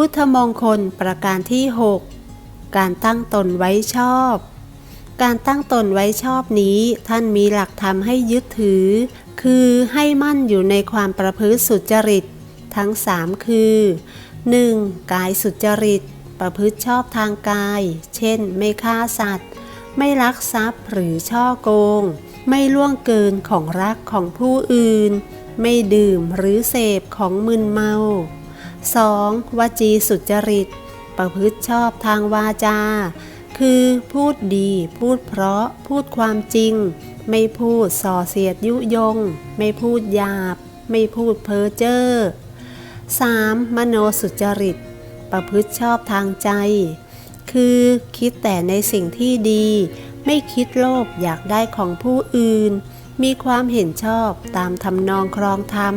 พุทธมงคลประการที่ 6 การตั้งตนไว้ชอบ การตั้งตนไว้ชอบนี้ท่านมีหลักธรรมให้ยึดถือ คือให้มั่นอยู่ในความประพฤติสุจริต ทั้ง 3 คือ 1. กายสุจริต ประพฤติชอบทางกาย เช่น ไม่ฆ่าสัตว์ ไม่ลักทรัพย์หรือช่อโกง ไม่ล่วงเกินของรักของผู้อื่น ไม่ดื่มหรือเสพของมึนเมา 2. วจีสุจริต ประพฤติชอบทางวาจา คือพูดดี พูดเพราะ พูดความจริง ไม่พูดส่อเสียดยุยง ไม่พูดหยาบ ไม่พูดเพ้อเจ้อ 3. มโนสุจริต ประพฤติชอบทางใจ คือคิดแต่ในสิ่งที่ดี ไม่คิดโลภอยากได้ของผู้อื่น มีความเห็นชอบตามทำนองครองธรรม